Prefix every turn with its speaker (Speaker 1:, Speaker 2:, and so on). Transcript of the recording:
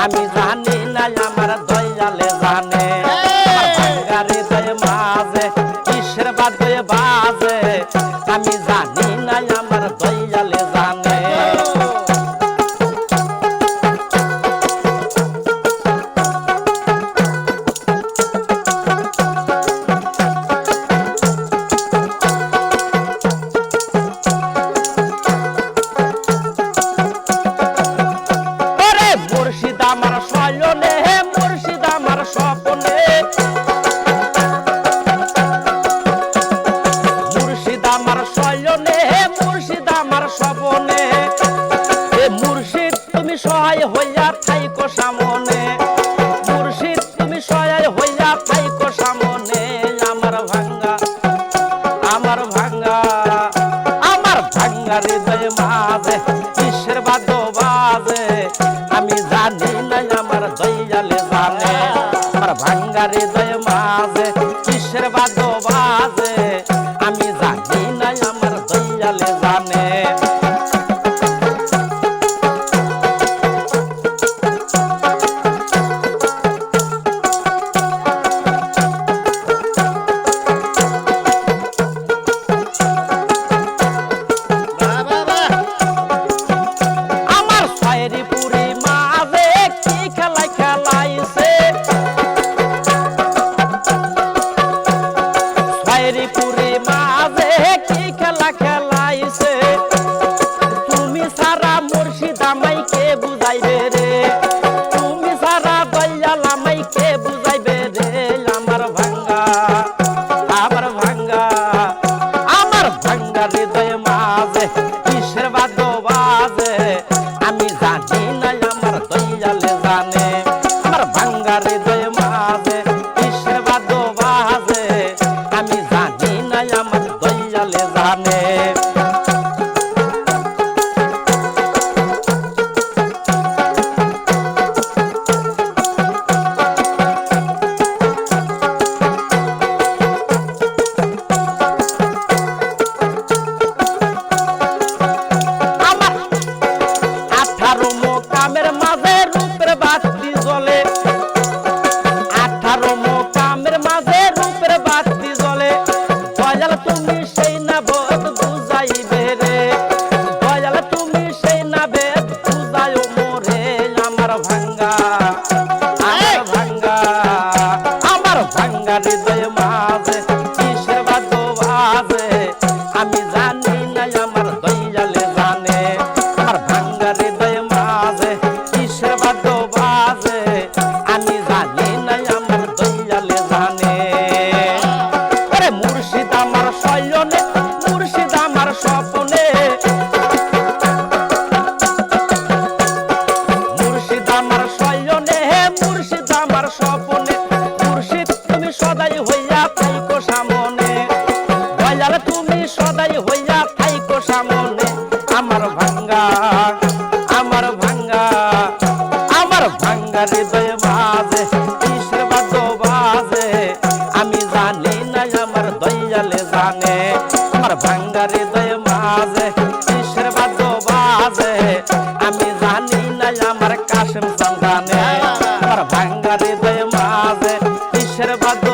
Speaker 1: camisa সহায় হইয়া থাইকো সামনে। মুর্শিদ, তুমি সহায় হইয়া থাইকো সামনে। আমার ভাঙ্গা আমার ভাঙ্গা আমার ভাঙ্গা হৃদয় মাঝে বিশ্বের বাদ্য বাজে। আমি জানি পামের মাঝে রূপের বাতি জ্বলে। আঠারো মো পামের মাঝে রূপের বাতি জ্বলে। দয়াল তুমি সেই না ভোট বুঝাইবে রে। দয়াল তুমি সেই না ভেদ বুঝাই মোরে আমার ভাঙ্গা। স্বপনে। মুর্শিদ তুমি সদাই হইয়া থাইকো সামনে। দয়াল, তুমি সদাই হইয়া থাইকো সামনে। আমার ভাঙ্গা xerebado.